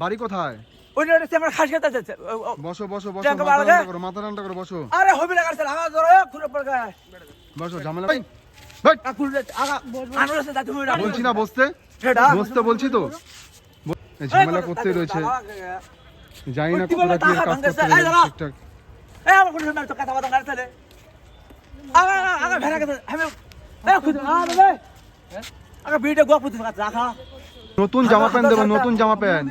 বাড়ি কোথায়? ওই ওটা আমার খাস খেতে যাচ্ছে বসো বসো বসো মাথা ঠান্ডা করো মাথা ঠান্ডা করো বসো। আরে হবি না কাছে আগা ধরে খুলে পড় গায়। বসো ঝামেলা এই, হেই, খুলে আগা আনোর আছে দাঁত বলছি না বসতে? বসতে বলছি তো। ঝামেলা করতে রয়েছে। জানি না কি কাজ করতে এই আমার কোনো সময় তো কথা চলে আগা আগা ভেড়া আমি খুদ আ আগা গোপ রাখা। নতুন জামা প্যান্ট দেবো নতুন জামা প্যান্ট।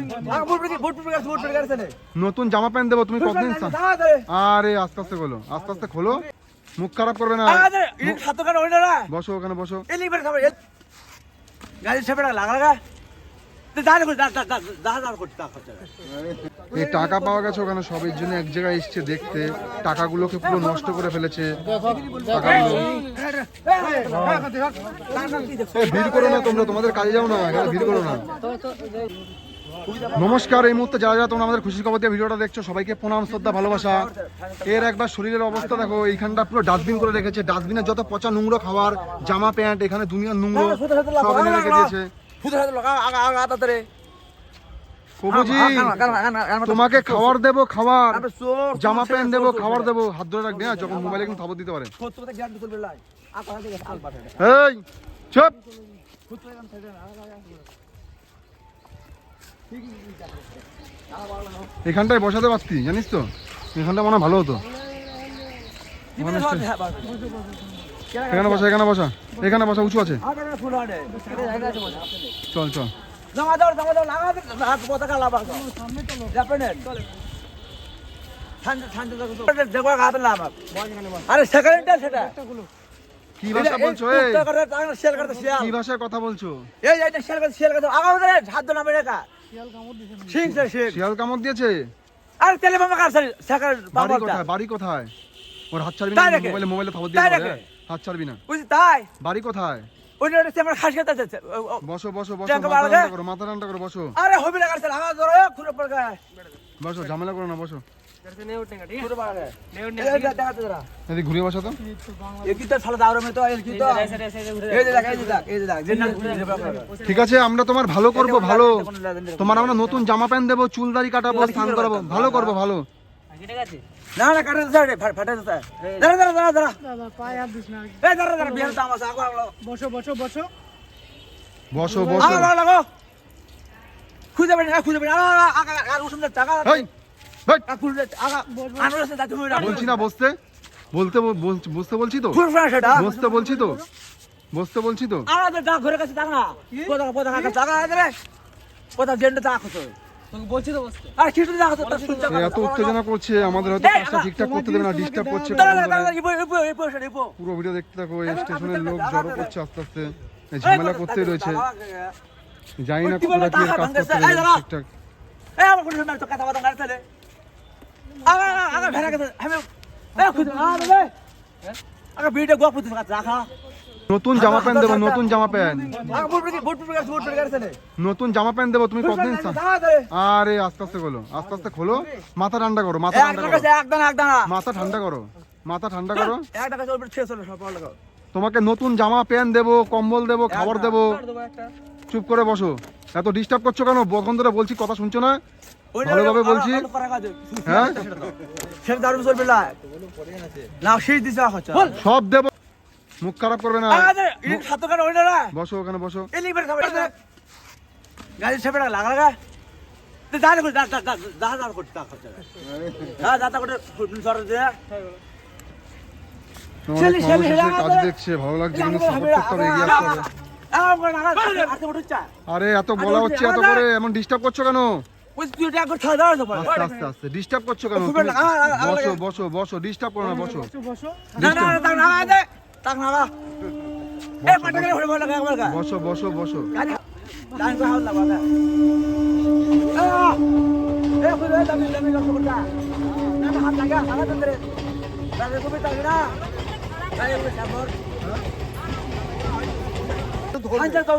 চলে নতুন জামা প্যান্ট দেবো তুমি কতদিন আরে আস্তে আস্তে খোলো আস্তে আস্তে খোলো। মুখ খারাপ করবে না। বসো ওখানে বসো। গাড়ি লাগা। এই টাকা পাওয়া গেছে ওখানে সবের জন্য এক জায়গায় এসছে দেখতে। টাকাগুলোকে পুরো নষ্ট করে ফেলেছে ভিড় করো না তোমরা, তোমাদের কাজে যাও না, এখানে ভিড় করো না। নমস্কার, এই মুহূর্তে যারা যারা তোমরা আমাদের খুশির খবর দিয়ে ভিডিওটা দেখছ, সবাইকে প্রণাম, শ্রদ্ধা, ভালোবাসা। এর একবার শরীরের অবস্থা দেখো, এইখানটা পুরো ডাস্টবিন করে রেখেছে। ডাস্টবিনের যত পচা নোংরা খাবার, জামা প্যান্ট, এখানে দুনিয়ার নোংরো, সব এনে রেখে দিয়েছে। ফুটে হাতে লাগা আগা আগা আতা কবুজি তোমাকে খাবার দেবো খাবার। জামা প্যান্ট দেবো খাবার দেবো হাত ধরে রাখবে হ্যাঁ যখন মোবাইলে কিন্তু খবর দিতে পারে। এই চুপ। এখানটায় বসাতে পারতি জানিস তো? এখানটা মনে ভালো হতো। এখানে বসা এখানে বসা। এখানে বসা উঁচু আছে। চল চল। জমা দাও জমা দাও লাগা পতাকা লাবা জাপানে ঠান্ডা ঠান্ডা দেখো হাতে লাবা আরে সেকেন্ডটা সেটা কি ভাষা বলছো? এই শেয়ার করতে শেয়ার কি ভাষায় কথা বলছো এই যে শেয়ার করতে শেয়ার করতে আগা ধরে হাত ধরে নামে রেখা শিয়াল কামড় দিয়েছে? আরে তেলে মামা কার বাড়ি কোথায়? বাড়ি কোথায়? ওর হাত ছাড়বি না মোবাইলে মোবাইলে খবর দিয়ে হাত ছাড়বি না। বুঝলি তাই? বাড়ি কোথায়? ওটা আমার খাস খেতে যাচ্ছে বসো বসো বসো মাথা ঠান্ডা করো মাথা ঠান্ডা করো বসো। আরে হবি না কাছে ধরে পড় গায় বসো ঝামেলা করো না বসো। তো। ঠিক আছে আমরা তোমার ভালো করব ভালো। তোমার আমরা নতুন জামা প্যান্ট দেবো চুল দাড়ি কাটাবো স্নান করাবো ভালো করব ভালো। না না কাটে দে ফাটে দে দাঁড়া দাঁড়া দাঁড়া দাঁড়া। দাদা পায়ে হাত দিস না এই দাঁড়া দাঁড়া বিয়ার দাম আছে আগা আগা বসো বসো বসো। বসো বসো। আগা লাগো খুঁজে বেড়ে খুঁজে বেড়ে আগা আগা আর উঠুন টাকা খুঁজে আগা হই বলছি না বসতে। বলতে বল- বল- বসতে বলছি তো? বসতে বলছি তো? বসতে বলছি তো? আমাদের ডাক ঘরে কাছে টাকা জেন্ডে টাকা খোঁজো। এত উত্তেজনা করছে আমাদের হয়তো কাজটা ঠিকঠাক করতে দেবে না ডিস্টার্ব করছে দাঁড়া দাঁড়া দাঁড়া ইবো ইবো ইবো ইবো পুরো ভিডিও দেখতে থাকো স্টেশনের লোক জড়ো করছে আস্তে আস্তে। ঝামেলা করতে রয়েছে। জানি না কি কাজ করতে। ঠিকঠাক। আগা ভিডিও রাখা। নতুন জামা প্যান্ট দেবো নতুন জামা প্যান্ট। চলে নতুন জামা প্যান্ট দেবো তুমি কতদিন আরে আস্তে আস্তে খোলো আস্তে আস্তে খোলো। মাথা ঠান্ডা করো মাথা ঠান্ডা করো। মাথা ঠান্ডা করো মাথা ঠান্ডা করো। তোমাকে নতুন জামা প্যান্ট দেবো কম্বল দেবো খাবার দেবো। চুপ করে বসো। এত ডিস্টার্ব করছ কেন? বখন ধরে বলছি কথা শুনছো না? ভালোভাবে বলছি। হ্যাঁ? সব দেবো মুখ খারাপ করবে না আরে ইন সাত না বসো ওখানে বসো খাবে গাড়ি লাগা হ্যাঁ লাগা আরে এত বলা হচ্ছে এত করে এমন ডিস্টার্ব করছ কেন ডিস্টার্ব করছ কেন বসো বসো বসো ডিস্টার্ব করো না বসো বসো বসো না না না তাক না দে তাক না গা এ একবার গা। বসো বসো বসো। এ খুদে দামি দামি করতা না না হাত লাগা হাত ধরে দাদা কবি তাক না। সাবর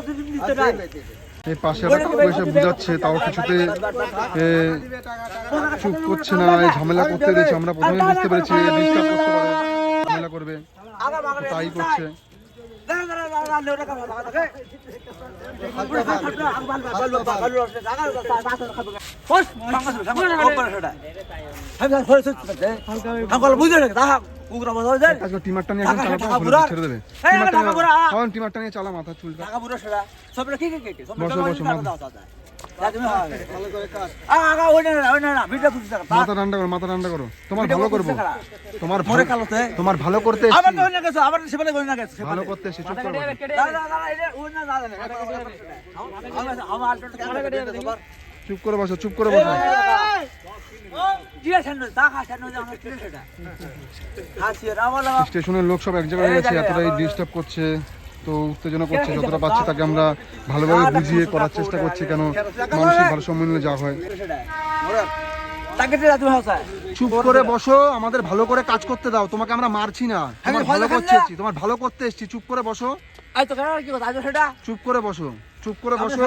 দিন দিতে এই পাশে একটা বুঝাচ্ছে তাও কিছুতে চুপ করছে না ঝামেলা করতে দিয়েছে আমরা প্রথমে বুঝতে পেরেছি ডিস্টার্ব করতে পারে ঝামেলা করবে। তাই করছে টিমারটা নিয়ে। ছেড়ে দেবে টিমারটা নিয়ে- চালা মাথা কি বসো, বসো, মাথা। তুমি আগা ওই না ওই না না ভিডিও খুঁজতে থাকা মাথা ঠান্ডা করো মাথা ঠান্ডা করো। তোমার ভালো করব। তোমার মরে কালোতে তোমার ভালো করতে আবার এসেছি। তো ওই না গেছে আবার সেবেলে কই না গেছে ভালো করতে এসেছি চুপ করো। চুপ বসো চুপ করে বসো। স্টেশনের লোক সব এক জায়গায় গেছে এতটাই ডিস্টার্ব করছে। তো উত্তেজনা করছে যতটা পাচ্ছি তাকে আমরা ভালোভাবে বুঝিয়ে করার চেষ্টা করছি কেন মানসিক ভারসাম্য নিলে যা হয়। চুপ করে বসো আমাদের ভালো করে কাজ করতে দাও তোমাকে আমরা মারছি না। তোমার ভালো করতে। এসেছি তোমার ভালো করতে এসেছি চুপ করে বসো। চুপ করে বসো চুপ করে বসো।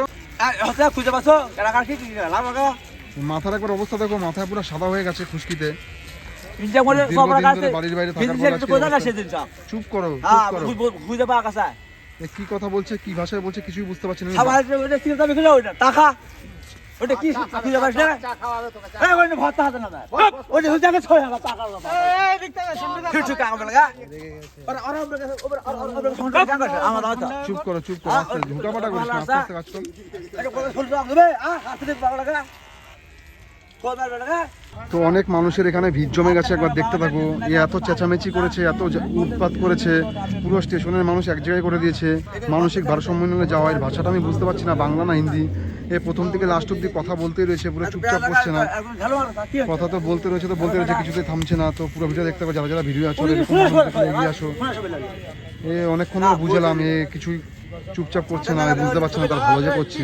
মাথার একবার অবস্থা দেখো মাথা পুরো সাদা হয়ে গেছে খুশকিতে। বাড়ির বাইরে চুপ করো হ্যাঁ চুপ করো। কি কথা বলছে কি ভাষায় বলছে কিছুই বুঝতে পারছি না ওটা কি দাবি খুঁজে ওটা টাকা ওটা কি খুঁজে পাস না এই ওটা ভাত হাতে না ওটা খুঁজে গেছে ছয় হাজার টাকা ঠিক ঠিক কাম লাগা আর আর আমরা কাছে ওপর আর আর সংসার কাম করছে আমার দাও চুপ করো চুপ করো আস্তে ঝুঁকাপাটা করিস না আস্তে আস্তে কাজ কর এটা ফুল দাও দেবে আ হাতে পাগলা তো অনেক মানুষের এখানে ভিড় জমে গেছে, একবার দেখতে থাকো এ এত চেঁচামেচি করেছে, এত উৎপাত করেছে। পুরো স্টেশনের মানুষ এক জায়গায় করে দিয়েছে। মানসিক ভারসাম্য যাওয়া এর ভাষাটা আমি বুঝতে পারছি না, বাংলা না হিন্দি। এ প্রথম থেকে লাস্ট অব্দি কথা বলতেই রয়েছে, পুরো চুপচাপ করছে না। কথা তো বলতে রয়েছে, তো বলতে রয়েছে কিছুতেই থামছে না। তো পুরো ভিডিও দেখতে পাবো যারা যারা ভিডিও আছো এগিয়ে আসো। এ অনেকক্ষণ বুঝলাম, এ কিছুই চুপচাপ করছে না বুঝতে পারছে না তার ভালো যে করছি।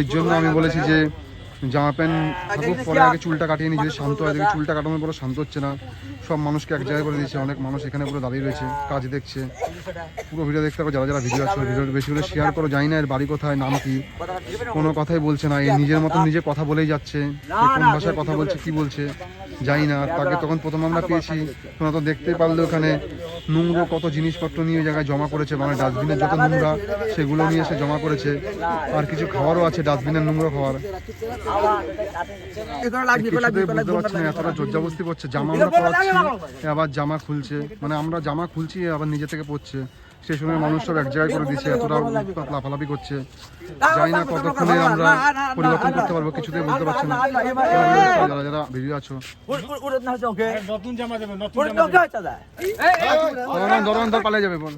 এর জন্য আমি বলেছি যে জামা প্যান্ট থাকুক পরে আগে চুলটা কাটিয়ে যদি শান্ত হয় দেখি চুলটা কাটানোর পরে শান্ত হচ্ছে না। সব মানুষকে এক জায়গায় করে দিয়েছে অনেক মানুষ এখানে পুরো দাঁড়িয়ে রয়েছে কাজ দেখছে। পুরো ভিডিও দেখতে পাবো যারা যারা ভিডিও আছে ভিডিও বেশি করে শেয়ার করো জানি না এর বাড়ি কোথায় নাম কি। কোনো কথাই বলছে না এই নিজের মতন নিজে কথা বলেই যাচ্ছে কোন ভাষায় কথা বলছে কি বলছে জানি না তাকে তখন প্রথম আমরা পেয়েছি তোমরা তো দেখতেই পারলে ওখানে। নোংরো কত জিনিসপত্র নিয়ে জায়গায় জমা করেছে মানে ডাস্টবিনের যত নোংরা সেগুলো নিয়ে এসে জমা করেছে আর কিছু খাবারও আছে ডাস্টবিনের নোংরা খাবার। বুঝতে পারছি না এতটা জর্জাবস্তি করছে জামা আমরা পড়াচ্ছি আবার জামা খুলছে মানে আমরা জামা খুলছি আবার নিজে থেকে পড়ছে স্টেশনের মানুষ সব এক জায়গায় করে দিচ্ছে এতটা উৎপাত লাফালাফি করছে। জানি না কতক্ষণে আমরা পরিবর্তন করতে পারব কিছুতেই বুঝতে পারছি না। যারা যারা ভিডিও আছো। নতুন জামা দেবে ধরন ধরন ধর পালিয়ে যাবে বোন।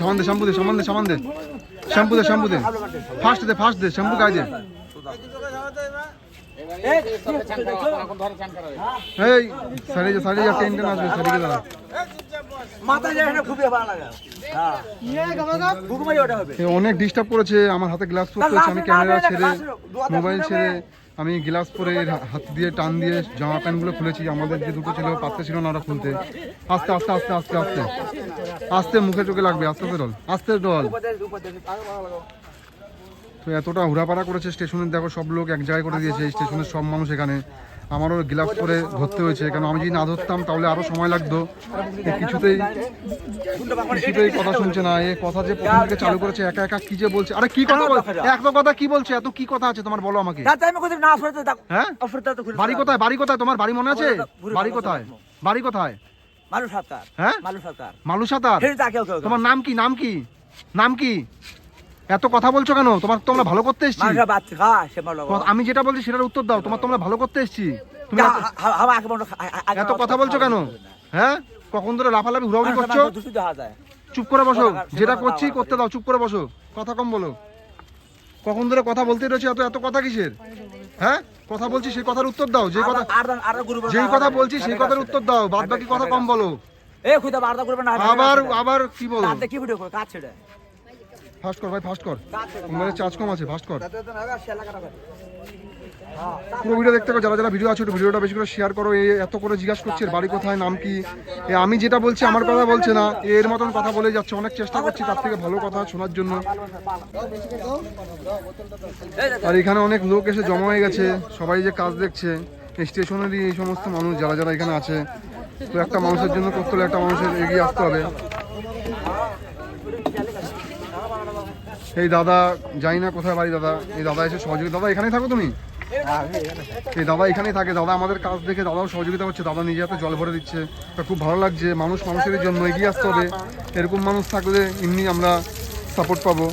সামান দে শ্যাম্পু দে সামান দে সামান দে। শ্যাম্পু দে শ্যাম্পু দে। ফার্স্ট দে ফার্স্ট দে শ্যাম্পু গায়ে দে। এই সাইডে যা সাইডে যা টেন টেন আসবে সাইডে দাঁড়া। হ্যাঁ। অনেক ডিস্টার্ব করেছে আমার হাতে গ্লাভস পরতে আমি ক্যামেরা ছেড়ে মোবাইল ছেড়ে আমি গ্লাস পরে হাত দিয়ে টান দিয়ে জামা প্যান্টগুলো খুলেছি আমাদের যে দুটো ছিল পাত্রে ছিল না ওরা খুলতে। আস্তে আস্তে আস্তে আস্তে আস্তে। আস্তে মুখে চোখে লাগবে আস্তে আস্তে ডল আস্তে ডল তো এতটা হুড়াপাড়া করেছে স্টেশনের দেখো সব লোক এক জায়গায় করে দিয়েছে স্টেশনের সব মানুষ এখানে। আমারও গ্লাভস পরে ধরতে হয়েছে কারণ আমি যদি না ধরতাম তাহলে আরও সময় লাগতো। কিছুতেই কিছুতেই কথা শুনছে না। এ কথা যে প্রথম থেকে চালু করেছে একা একা কি যে বলছে? আরে কি কথা বলছে এত কথা কি বলছে? এত কি কথা আছে? তোমার বলো আমাকে। হ্যাঁ? বাড়ি কোথায়? বাড়ি কোথায়? তোমার বাড়ি মনে আছে? বাড়ি কোথায়? বাড়ি কোথায়? মালু সরকার হ্যাঁ? মালু মালুসাতার? ফের তোমার নাম কি? নাম কি? নাম কি? এত কথা বলছো কেন? তোমার তোমরা ভালো করতে এসছি। আমি যেটা বলছি সেটার উত্তর দাও। তোমার তোমরা ভালো করতে এসছি। তুমি এত- কথা বলছো কেন? হ্যাঁ? কখন ধরে লাফালাফি ঘুরাঘুরি করছ? চুপ করে বসো। যেটা করছি করতে দাও চুপ করে বসো। কথা কম বলো। কখন ধরে কথা বলতে রয়েছে এত এত কথা কিসের? হ্যাঁ? কথা বলছি সেই কথার উত্তর দাও। যে কথা যেই কথা বলছি সেই কথার উত্তর দাও। বাদ বাকি কথা কম বলো। এ খুদা বারদা করবে না আবার আবার কি বলো? কি ভিডিও কাজ ছেড়ে। ফাস্ট কর ভাই ফাস্ট কর। মোবাইলের চার্জ কম আছে ফাস্ট কর। পুরো ভিডিও দেখতে যারা যারা ভিডিও আছে একটু ভিডিওটা বেশি করে শেয়ার করো এই এত করে জিজ্ঞাসা করছে বাড়ি কোথায় নাম কি? আমি যেটা বলছি আমার কথা বলছে না এর মতন কথা বলে যাচ্ছে অনেক চেষ্টা করছি তার থেকে ভালো কথা শোনার জন্য। আর এখানে অনেক লোক এসে জমা হয়ে গেছে সবাই যে কাজ দেখছে স্টেশনেরই এই সমস্ত মানুষ যারা যারা এখানে আছে তো একটা মানুষের জন্য করতে হলে একটা মানুষের এগিয়ে আসতে হবে। এই দাদা জানি না কোথায় বাড়ি দাদা। এই দাদা এসে সহযোগিতা দাদা এখানেই থাকো তুমি? এই দাদা এখানেই থাকে। দাদা আমাদের কাজ দেখে দাদাও সহযোগিতা করছে। দাদা নিজে হাতে জল ভরে দিচ্ছে। তা খুব ভালো লাগছে। মানুষ মানুষের জন্য এগিয়ে আসতে হবে। এরকম মানুষ থাকলে এমনি আমরা সাপোর্ট পাবো।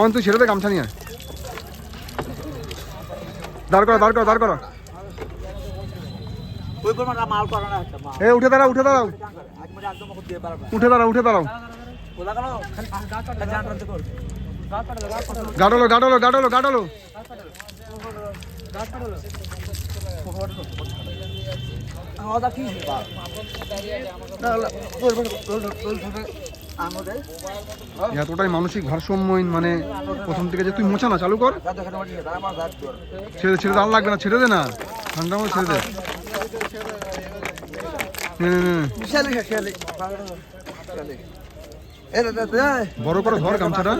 অন তুই ছেড়ে দে গামছা নিয়ে দাঁড় করা দাঁড় করা দাঁড় করা। এ উঠে দাঁড়াও উঠে দাঁড়াও। উঠে দাঁড়াও উঠে দাঁড়াও। এতটাই মানসিক ভারসাম্যহীন মানে প্রথম থেকে যে তুই মোছা না চালু কর। ছেড়ে ছেড়ে দে আর লাগবে না ছেড়ে দে না। ঠান্ডা মতো ছেড়ে দে। নে, বড় করে ধর গামছাটা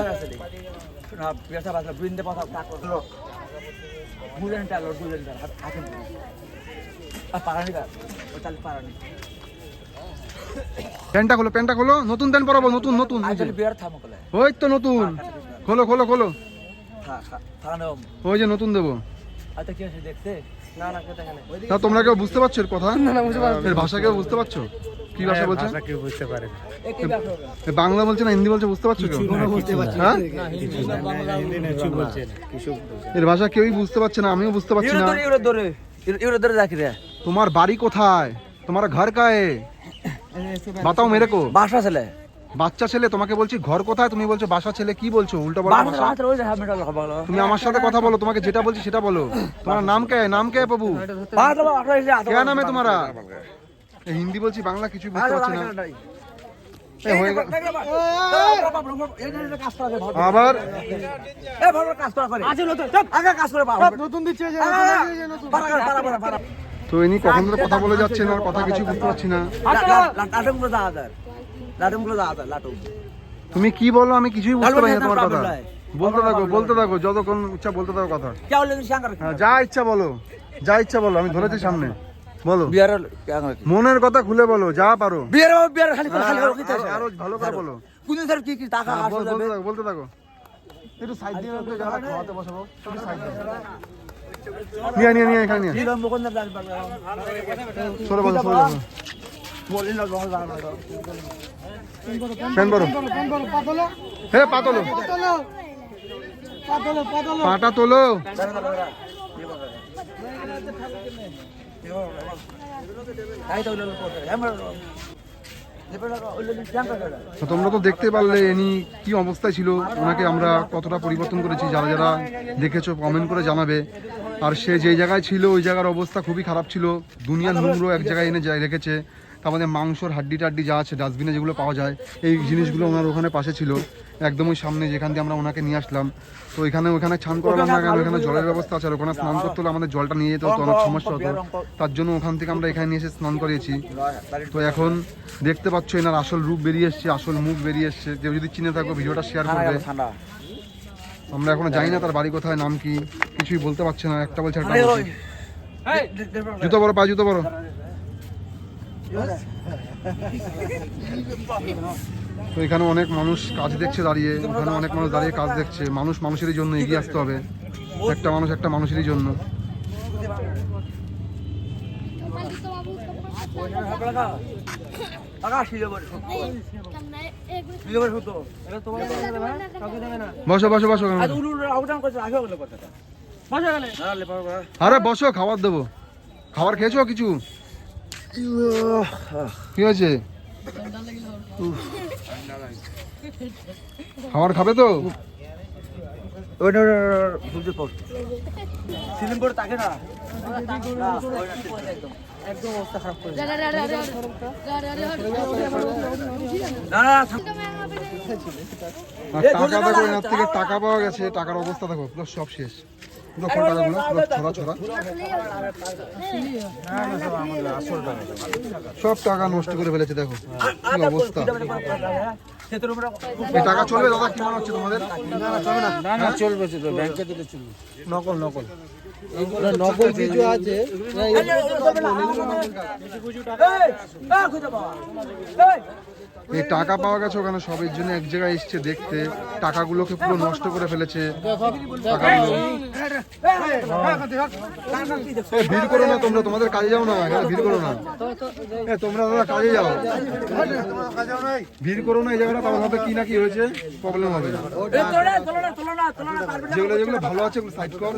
প্যান্টটা খোলো প্যান্টটা খোলো। নতুন প্যান্ট পরাবো নতুন নতুন কলে। ওই তো নতুন। খোলো খোলো খোলো। হ্যাঁ ওই যে নতুন দেবো। আচ্ছা দেখতে? না না কেটে গেলে। তা তোমরা কেউ বুঝতে পারছ এর কথা? এর ভাষা কেউ বুঝতে পারছ? কি ভাষা বলছে কেউ বুঝতে পারে বাংলা বলছে না হিন্দি বলছে বুঝতে পারছ কেউ? হ্যাঁ কিছু বলছে না এর ভাষা কেউই বুঝতে পারছে না আমিও বুঝতে পারছি না। ইউরো ধরে ইউরো ধরে রাখি রে। তোমার বাড়ি কোথায়? তোমার ঘর কায়ে? বাতাও মেরে কো। বাসা ছেলে। বাচ্চা ছেলে তোমাকে বলছি ঘর কোথায়? তুমি বলছো বাসা ছেলে কি বলছো? উল্টো বলো বাসা ভাষা। বাসা ওই যে হামিটাল খবর তুমি আমার সাথে কথা বলো তোমাকে যেটা বলছি সেটা বলো। তোমার নাম কে? নাম কে বাবু? বাসা বাসা এসে আতো কে নামে তোমারা? হিন্দি বলছি বাংলা কিছু বুঝতে পারছি না। বলে কথা কিছু পারছি না। তুমি কি বলো? আমি কিছুই বুঝতে পারি তোমার কথা। বলতে থাকো বলতে থাকো যতক্ষণ ইচ্ছা বলতে থাকো কথা। হ্যাঁ, যা ইচ্ছা বলো। যা ইচ্ছা বলো আমি ধরেছি সামনে। বলো। বিয়ার মনের কথা খুলে বলো যা পারো। বিয়ার বিয়ার খালি করে খালি করে আরও ভালো করে বলো। কোন স্যার কি কি টাকা হ্যাঁ, আসবে বলতে থাকো একটু সাইড দিয়ে রাখো যারা খাওয়াতে বসাবো একটু সাইড দিয়ে। নিয়ে নিয়ে নিয়ে এখানে নিয়ে। সরে বসো সরে বসো। পাটা তোলো। তো তোমরা তো দেখতে পারলে ইনি কি অবস্থায় ছিল, ওনাকে আমরা কতটা পরিবর্তন করেছি, যারা যারা দেখেছ কমেন্ট করে জানাবে। আর সে যেই জায়গায় ছিল, ওই জায়গার অবস্থা খুবই খারাপ ছিল। দুনিয়া নোংরো এক জায়গায় এনে রেখেছে। মধ্যে মাংসর হাড্ডি টাড্ডি যা আছে ডাস্টবিনে যেগুলো পাওয়া যায় এই জিনিসগুলো ওনার ওখানে পাশে ছিল। একদম ওই সামনে যেখান দিয়ে আমরা ওনাকে নিয়ে আসলাম। তো এখানে ওখানে স্নান করালাম না কেন? ওখানে জলের ব্যবস্থা আছে আর ওখানে স্নান করতে হলে আমাদের জলটা নিয়ে যেতে হতো অনেক সমস্যা হতো। তার জন্য ওখান থেকে আমরা এখানে নিয়ে এসে স্নান করিয়েছি তো এখন দেখতে পাচ্ছ এনার আসল রূপ বেরিয়ে এসছে আসল মুখ বেরিয়ে এসছে। কেউ যদি চিনে থাকো ভিডিওটা শেয়ার করবে। আমরা এখনও জানি না তার বাড়ি কোথায় নাম কি কিছুই বলতে পারছে না। একটা বলছে একটা। জুতো বড় পা জুতো বড় তো এখানে অনেক মানুষ কাজ দেখছে দাঁড়িয়ে ওখানে অনেক মানুষ দাঁড়িয়ে কাজ দেখছে। মানুষ মানুষেরই জন্য এগিয়ে আসতে হবে। একটা মানুষ একটা মানুষেরই জন্য। বসো আরে বসো, খাবার দেবো। খাবার খেয়েছো কিছু? কি হয়েছে। খাবার খাবে তো? টাকা থেকে টাকা পাওয়া গেছে টাকার অবস্থা দেখো সব শেষ। পুরো কোন পুরো ছড়া ছড়া সব টাকা নষ্ট করে ফেলেছে দেখো কি অবস্থা টাকা চলবে দাদা কি মনে হচ্ছে তোমাদের না না চলবে চলবে ব্যাংকে দিলে চলবে নকল নকল নকল কিছু আছে এই টাকা পাওয়া গেছে ওখানে, সবের জন্য এক জায়গায় এসছে দেখতে। টাকাগুলোকে পুরো নষ্ট করে ফেলেছে ভিড় করো না তোমরা, তোমাদের কাজে যাও না ভিড় করো না। তোমরা দাদা কাজে যাও। ভিড় করো না, এই জায়গাটা তাহলে হবে কি না কি হয়েছে প্রবলেম হবে যেগুলো যেগুলো ভালো আছে, ওগুলো সাইড কর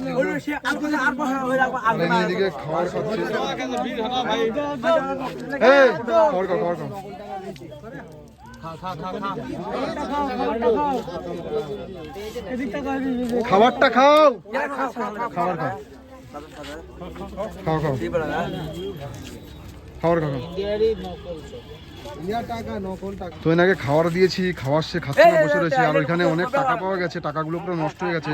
এদিকে খাবার খাচ্ছে খাও খাবার খাও খাবারটা খাও। খাবার খাও। খাও খাও। খাবার খাও। তো এনাকে খাবার দিয়েছি খাওয়ার সে খাচ্ছে না বসে রয়েছে। আর ওইখানে অনেক টাকা পাওয়া গেছে টাকাগুলো পুরো নষ্ট হয়ে গেছে।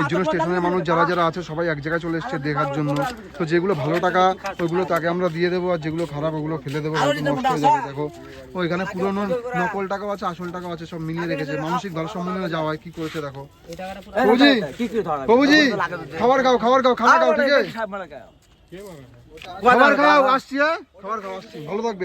এর জন্য স্টেশনের মানুষ যারা যারা আছে সবাই এক জায়গায় চলে এসছে দেখার জন্য। তো যেগুলো ভালো টাকা ওইগুলো তাকে আমরা দিয়ে দেবো আর যেগুলো খারাপ ওগুলো ফেলে দেবো নষ্ট হয়ে যাবে দেখো। ওইখানে পুরোনো নকল টাকাও আছে আসল টাকাও আছে সব মিলিয়ে রেখেছে। মানসিক ভারসাম্য যাওয়ায় কি করেছে দেখো। বাবুজি বাবুজি খাবার খাও খাবার খাও খাবার খাও ঠিক আছে? খাবার খাও আসছি হ্যাঁ? খাবার খাও আসছি। ভালো থাকবে